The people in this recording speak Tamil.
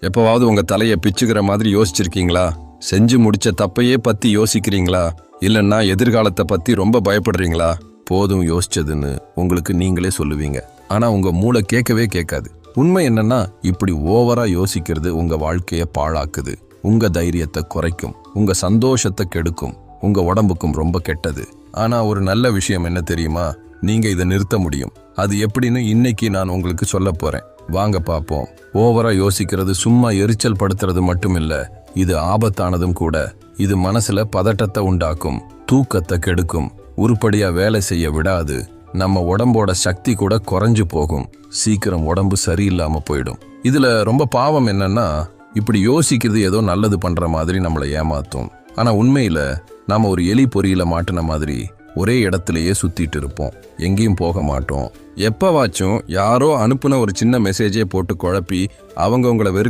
எப்பவாவது உங்க தலையை பிச்சுக்கிற மாதிரி யோசிச்சிருக்கீங்களா? செஞ்சு முடிச்ச தப்பையே பத்தி யோசிக்கிறீங்களா? இல்லைன்னா எதிர்காலத்தை பத்தி ரொம்ப பயப்படுறீங்களா? போதும் யோசிச்சதுன்னு உங்களுக்கு நீங்களே சொல்லுவீங்க. ஆனா உங்க மூளை கேட்கவே கேட்காது. உண்மை என்னன்னா இப்படி ஓவரா யோசிக்கிறது உங்க வாழ்க்கைய பாழாக்குது. உங்க தைரியத்தை குறைக்கும். உங்க சந்தோஷத்தை கெடுக்கும். உங்க உடம்புக்கும் ரொம்ப கெட்டது. ஆனா ஒரு நல்ல விஷயம் என்ன தெரியுமா? நீங்க இதை நிறுத்த முடியும். அது எப்படின்னு இன்னைக்கு நான் உங்களுக்கு சொல்ல போறேன். வாங்க பார்ப்போம் ஓவரா யோசிக்கிறது சும்மா எரிச்சல் படுத்துறது மட்டும் இல்ல இது ஆபத்தானதும் கூட. இது மனசுல பதட்டத்தை உண்டாக்கும் தூக்கத்தை கெடுக்கும். உருப்படியா வேலை செய்ய விடாது. நம்ம உடம்போட சக்தி கூட குறைஞ்சு போகும். சீக்கிரம் உடம்பு சரியில்லாம போயிடும். இதுல ரொம்ப பாவம் என்னன்னா இப்படி யோசிக்கிறது ஏதோ நல்லது பண்ற மாதிரி நம்மளை ஏமாத்தும். ஆனா உண்மையில நாம ஒரு எலி பொறியில மாட்டின மாதிரி ஒரே இடத்துலையே சுற்றிட்டு இருப்போம். எங்கேயும் போக மாட்டோம். எப்போவாச்சும் யாரோ அனுப்புன ஒரு சின்ன மெசேஜே போட்டு குழப்பி அவங்க உங்களை வெறுக்க